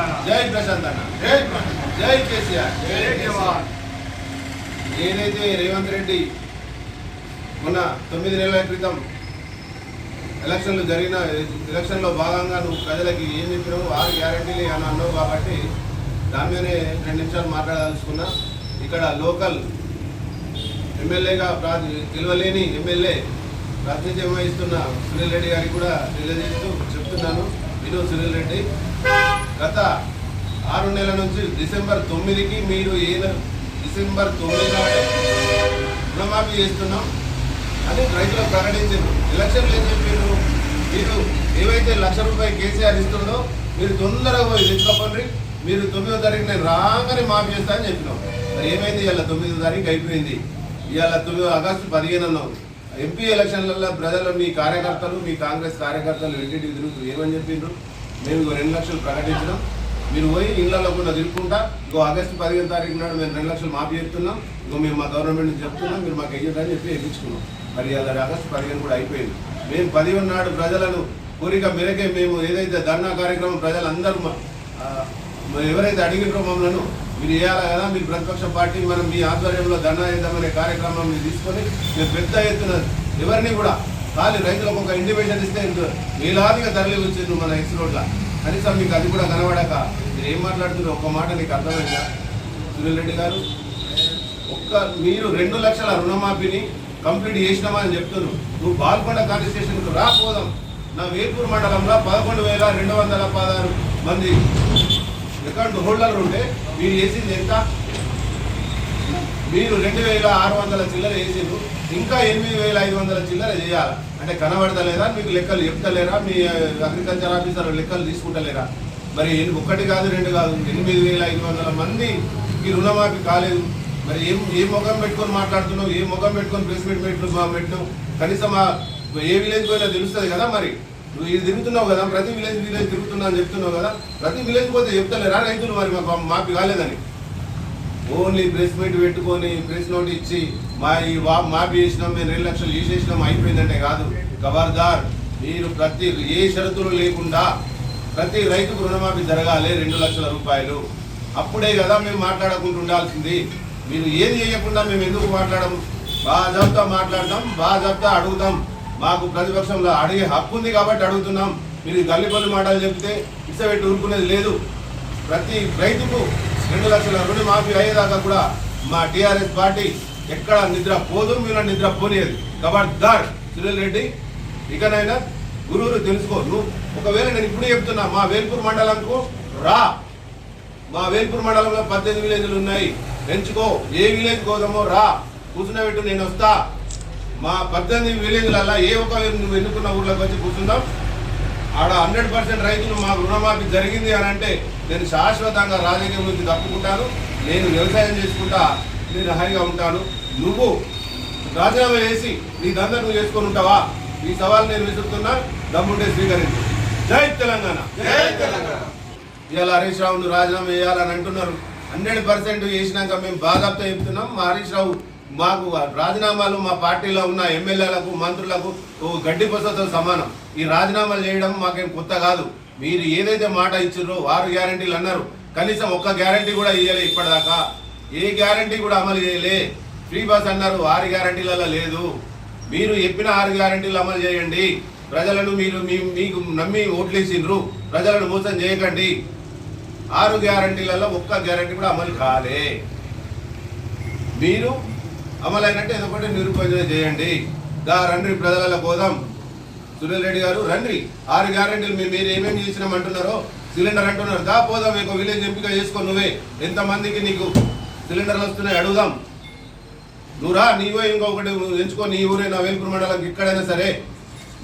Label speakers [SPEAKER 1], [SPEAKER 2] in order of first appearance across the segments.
[SPEAKER 1] ప్రశాంత్ అన్న.
[SPEAKER 2] జై
[SPEAKER 1] జై కేసీఆర్.
[SPEAKER 2] జై జవాన్.
[SPEAKER 1] ఏదైతే రేవంత్ రెడ్డి మొన్న తొమ్మిది నెలల క్రితం ఎలక్షన్లు జరిగిన ఎలక్షన్లో భాగంగా నువ్వు ప్రజలకి ఏం చెప్పినావు? ఆరు గ్యారంటీలు అని అన్నావు కాబట్టి దాని మీదనే రెండు నిమిషాలు మాట్లాడదలుచుకున్నా ఇక్కడ లోకల్ ఎమ్మెల్యేగా ప్రాతి గెలవలేని ఎమ్మెల్యే ప్రాతినిధ్యం వహిస్తున్న సునీల్ రెడ్డి గారికి కూడా తెలియజేస్తూ చెప్తున్నాను. విను సునీల్ రెడ్డి. గత ఆరు నెలల నుంచి డిసెంబర్ తొమ్మిదికి మీరు ఏ డిసెంబర్ తొమ్మిది నాడు రుణమాఫీ చేస్తున్నాం. అని రైతులకు ప్రకటించారు ఎలక్షన్లు ఏం చెప్పారు మీరు ఏవైతే లక్ష రూపాయలు కేసీఆర్ ఇస్తుందో మీరు తొందరగా పోయి తెచ్చుకోపండి. మీరు తొమ్మిదో తారీఖు నేను రాగానే మాఫీ చేస్తా అని చెప్పినాం. మరి ఏమైంది? ఇవాళ తొమ్మిదో తారీఖు అయిపోయింది. ఇవాళ తొమ్మిదో ఆగస్టు పదిహేను ఎంపీ ఎలక్షన్లలో ప్రజలు మీ కార్యకర్తలు మీ కాంగ్రెస్ కార్యకర్తలు ఇంటింటికి తిరుగుతూ ఏమని చెప్పిండ్రు? మేము ఇంకో రెండు లక్షలు ప్రకటించినాం. మీరు పోయి ఇళ్ళలో కూడా తిరుగుకుంటా ఇంకో ఆగస్టు పదిహేను తారీఖు నాడు మేము రెండు లక్షలు మాఫీ చెప్తున్నాం ఇంకో మేము మా గవర్నమెంట్ నుంచి చెప్తున్నాం మీరు మాకు వెయ్యొద్దని చెప్పి ఎక్కించుకున్నాం మరి అది ఆగస్టు పదిహేను కూడా అయిపోయింది. మేము పదిహేను నాడు ప్రజలను కోరిక మేరకే మేము ఏదైతే ధర్నా కార్యక్రమం ప్రజలందరూ మా- ఎవరైతే అడిగినరో మమ్మల్ని మీరు చేయాలి కదా? మీరు ప్రతిపక్ష పార్టీ మనం మీ ఆధ్వర్యంలో ధర్నా చేద్దామనే కార్యక్రమం తీసుకొని మేము పెద్ద ఎత్తున ఎవరిని కూడా ఖాళీ రైతులకు ఒక ఇండివిజువల్ ఇస్తే వేలాదిగా తరలి వచ్చింది మన ఎక్స్ రోడ్ల. కనీసం మీకు అది కూడా కనబడక మీరు ఏం మాట్లాడుతున్నారు? ఒక్క మాట నీకు అర్థమైందా? సునీల్ రెడ్డి గారు ఒక్క మీరు రెండు లక్షల రుణమాఫీని కంప్లీట్ చేసినామా అని చెప్తున్నారు. నువ్వు బాల్కొండ కాన్స్టిట్యూషన్కు రా రాకపోదాం నా వేపూర్ మండలంలో పదకొండు వేల రెండు వందల పదహారు మంది అకౌంట్ హోల్డర్లు ఉంటే మీరు చేసింది ఎంత? మీరు రెండు వేల ఆరు వందల చిల్లర వేసిండ్రు. ఇంకా ఎనిమిది వేల ఐదు వందల చిల్లర చేయాలి. అంటే కనబడతలేదా? మీకు లెక్కలు చెప్తలేరా? మీ అగ్రికల్చర్ ఆఫీసర్ లెక్కలు తీసుకుంటలేరా? మరి ఒకటి ఒక్కటి కాదు రెండు కాదు ఎనిమిది వేల ఐదు వందల మంది ఈ రుణమాఫీ కాలేదు. మరి ఏం ఏ ముఖం పెట్టుకొని మాట్లాడుతున్నావు? ఏ ముఖం పెట్టుకొని ప్రెస్ మీట్ పెట్టు పెట్టినావు? కనీసం ఏ విలేజ్ పోయినా తెలుస్తుంది కదా మరి. నువ్వు ఇది తిరుగుతున్నావు కదా? ప్రతి విలేజ్ విలేజ్ తిరుగుతున్నా అని చెప్తున్నావు కదా? ప్రతి విలేజ్ పోతే చెప్తలేరా రైతులు మరి మాకు మాఫీ కాలేదని? ఓన్లీ ప్రెస్ మీట్ పెట్టుకొని ప్రెస్ నోట్ ఇచ్చి మా ఈ వా మాఫీ చేసినాం మేము రెండు లక్షలు చేసేసినాం అయిపోయిందంటే కాదు. ఖబర్దార్ మీరు ప్రతి ఏ షరతులు లేకుండా ప్రతి రైతుకు రుణమాఫీ జరగాలి రెండు లక్షల రూపాయలు. అప్పుడే కదా మేము మాట్లాడకుండా ఉండాల్సింది. మీరు ఏది చేయకుండా మేము ఎందుకు మాట్లాడము? బాజాబ్తా మాట్లాడతాం బాజాబ్తా అడుగుతాం. మాకు ప్రతిపక్షంలో అడిగే హక్కు ఉంది కాబట్టి అడుగుతున్నాం. మీరు గల్లిపల్లి మాటలు చెప్తే ఇసబెట్టి ఊరుకునేది లేదు. ప్రతి రైతుకు రెండు లక్షల రుణమాఫీ అయ్యేదాకా కూడా మా టిఆర్ఎస్ పార్టీ ఎక్కడ నిద్ర పోదు మీరు నిద్ర పోనీయదు. ఖబర్దార్ సునీల్ రెడ్డి ఇకనైనా గురువులు తెలుసుకో నువ్వు ఒకవేళ నేను ఇప్పుడు చెప్తున్నా మా వేల్పూర్ మండలంకు రా. మా వేల్పూర్ మండలంలో పద్దెనిమిది విలేజ్లు ఉన్నాయి. పెంచుకో ఏ విలేజ్ కోసమో రా. కూర్చున్నబెట్టు నేను వస్తా. మా పద్దెనిమిది విలేజ్లలో ఏ ఒక నువ్వు ఎన్నుకున్న ఊర్లోకి వచ్చి కూర్చుందాం. ఆడ హండ్రెడ్ పర్సెంట్ రైతులు మాకు రుణమాఫీ జరిగింది అని అంటే నేను శాశ్వతంగా రాజకీయం నుంచి తప్పుకుంటాను. నేను వ్యవసాయం చేసుకుంటా నేను హాయిగా ఉంటాను. నువ్వు రాజీనామా చేసి నీ దందా నువ్వు చేసుకొని ఉంటావా? ఈ సవాల్ నేను విసురుతున్నా దమ్ముంటే స్వీకరించు. జై తెలంగాణ.
[SPEAKER 2] జై తెలంగాణ.
[SPEAKER 1] ఇవాళ హరీష్ రావును రాజీనామా చేయాలని అంటున్నారు. హండ్రెడ్ పర్సెంట్ చేసినాక మేము బాగాతో చెప్తున్నాం. మా హరీష్ రావు మాకు రాజీనామాలు మా పార్టీలో ఉన్న ఎమ్మెల్యేలకు మంత్రులకు ఓ గడ్డి పొసతో సమానం. ఈ రాజీనామాలు చేయడం మాకేం కొత్త కాదు. మీరు ఏదైతే మాట ఇచ్చారో వారు గ్యారంటీలు అన్నారు. కనీసం ఒక్క గ్యారంటీ కూడా ఇవ్వలే ఇప్పటిదాకా. ఏ గ్యారంటీ కూడా అమలు చేయలే. ఫ్రీ బస్ అన్నారు ఆరు గ్యారంటీలలో లేదు. మీరు చెప్పిన ఆరు గ్యారంటీలు అమలు చేయండి. ప్రజలను మీరు మీ- మీకు నమ్మి ఓట్లేసిండ్రు. ప్రజలను మోసం చేయకండి. ఆరు గ్యారంటీలలో ఒక్క గ్యారంటీ కూడా అమలు కాలే. మీరు అమలైనట్టు ఏదో ఒకటి నిరూపణ చేయండి. దా రండి ప్రజలలో పోదాం. సునీల్ రెడ్డి గారు రండి. ఆరు గ్యారెంటీలు మీరు మీరు ఏమేమి చేసినాం అంటున్నారో సిలిండర్ అంటున్నారు. దా పోదాం ఒక విలేజ్ ఎంపిక చేసుకో నువ్వే. ఎంతమందికి నీకు సిలిండర్లు వస్తున్నాయి అడుగుదాం. నువ్వురా నీవే ఇంకొకటి ఎంచుకో. నీ ఊరే నా వేలుపుర మండలం ఎక్కడైనా సరే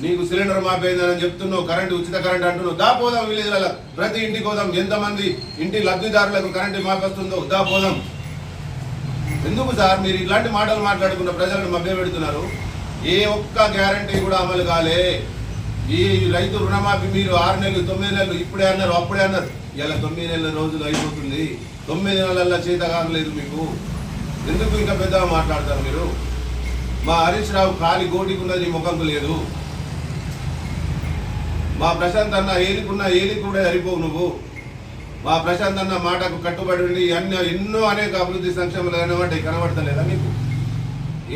[SPEAKER 1] నీకు సిలిండర్ మాపేదని చెప్తున్నావు. కరెంటు ఉచిత కరెంట్ అంటున్నావు. దా పోదాం విలేజ్లలో. ప్రతి ఇంటికి పోదాం. ఎంతమంది ఇంటి లబ్ధిదారులకు కరెంటు మాపేస్తుందో దా పోదాం. ఎందుకు సార్ మీరు ఇలాంటి మాటలు మాట్లాడుకున్న ప్రజలను మభ్య పెడుతున్నారు? ఏ ఒక్క గ్యారంటీ కూడా అమలు కాలే. ఈ రైతు రుణమాఫీ మీరు ఆరు నెలలు తొమ్మిది నెలలు ఇప్పుడే అన్నారు అప్పుడే అన్నారు. ఇలా తొమ్మిది నెలల రోజులు అయిపోతుంది. తొమ్మిది నెలల చేత కాగలేదు మీకు. ఎందుకు ఇంకా పెద్దగా మాట్లాడతారు మీరు? మా హరీష్ రావు ఖాళీ గోటికున్నది ముఖంకు లేదు. మా ప్రశాంత్ అన్న ఏలికున్నా ఏలికి కూడా సరిపోవు నువ్వు. మా ప్రశాంత్ అన్న మాటకు కట్టుబడి ఉండి అన్ని ఎన్నో అనేక అభివృద్ధి సంక్షేమాలు కనబడ్డాయి కనబడతలేదా మీకు?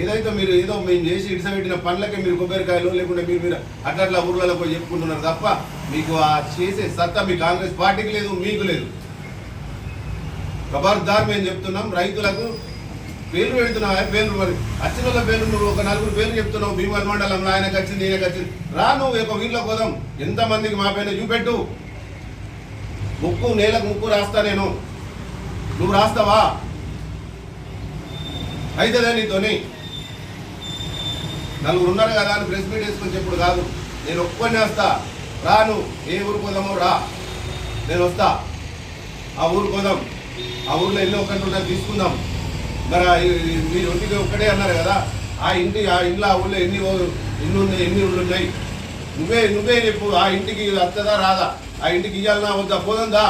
[SPEAKER 1] ఏదైతే మీరు ఏదో మేము చేసి ఇడిసబెట్టిన పనులకే మీరు కొబ్బరికాయలు లేకుంటే మీరు మీరు అట్లా ఊర్లలో పోయి చెప్పుకుంటున్నారు తప్ప మీకు ఆ చేసే సత్తా మీ కాంగ్రెస్ పార్టీకి లేదు మీకు లేదు. ఖబర్దార్ మేము చెప్తున్నాం రైతులకు పేర్లు పెడుతున్నావా? పేర్లు మరి. వచ్చిన వాళ్ళ పేర్లు నువ్వు ఒక నలుగురు పేర్లు చెప్తున్నావు భీమల్ మండలంలో ఆయనకు వచ్చింది ఈయనకు వచ్చింది. రా నువ్వు ఒక వీళ్ళకి పోదాం. ఎంతమందికి మా పైన చూపెట్టు. ముక్కు నేలకు ముక్కు రాస్తా నేను. నువ్వు రాస్తావా? అయితేదే నీతోని. నలుగురు ఉన్నారు కదా అని ప్రెస్ మీట్ వేసుకొని చెప్పుడు కాదు. నేను ఒక్కడిని వస్తా. రాను ఏ ఊరు పోదామో రా. నేను వస్తా. ఆ ఊరు పోదాం. ఆ ఊర్లో ఇల్లు ఒకటి ఉన్నది తీసుకుందాం. మరి మీరు ఇంటికి ఒక్కడే అన్నారు కదా. ఆ ఇంటి ఆ ఇంట్లో ఆ ఊళ్ళో ఎన్ని ఎన్ని ఉన్నాయి ఎన్ని ఊళ్ళు ఉన్నాయి? నువ్వే నువ్వే చెప్పు ఆ ఇంటికి వస్తుందా రాదా? ఆ ఇంటికి ఇవ్వాలన్నా వద్దా పోదందా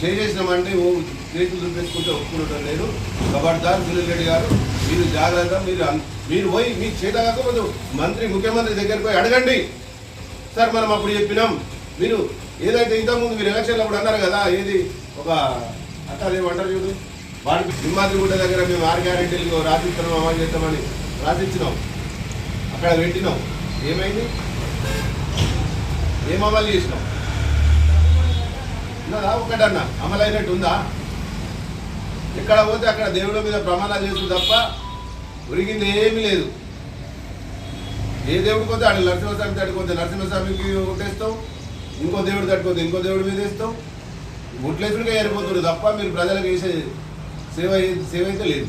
[SPEAKER 1] చేసేసినామంటే ఓ చేతులు చూపించుకుంటే ఒప్పుకుంటం లేదు ఖబర్దార్ సునీల్ గారు మీరు జాగ్రత్త మీరు మీరు పోయి మీ చేత కాకపోతే మంత్రి ముఖ్యమంత్రి దగ్గరికి పోయి అడగండి. సార్ మనం అప్పుడు చెప్పినాం. మీరు ఏదైతే ఇంతకుముందు మీరు ఎలక్షన్లో అప్పుడు అన్నారు కదా ఏది ఒక అట్లా ఏమంటారు చూడు? వాడికి సింహాద్రిగుడ్డ దగ్గర మేము ఆరు గ్యారెంటీలు రాసిస్తున్నాం అమలు చేస్తామని రాసిచ్చినాం. అక్కడ పెట్టినాం ఏమైంది? ఏం అమలు చేసినాం ఉన్నదా ఒకటన్నా అమలైనట్టు ఉందా? ఎక్కడ పోతే అక్కడ దేవుడి మీద ప్రమాణాలు చేస్తుంది తప్ప ఉరిగింది ఏమీ లేదు. ఏ దేవుడికి పోతే ఆడ నరసింహస్వామి తట్టుకోతే నరసింహస్వామికి కొట్టేస్తాం ఇంకో దేవుడు తట్టుకోతే ఇంకో దేవుడి మీద వేస్తావు. గుట్లేసుడిగా ఏరిపోతుంది తప్ప మీరు ప్రజలకు వేసే సేవ సేవ అయితే లేదు.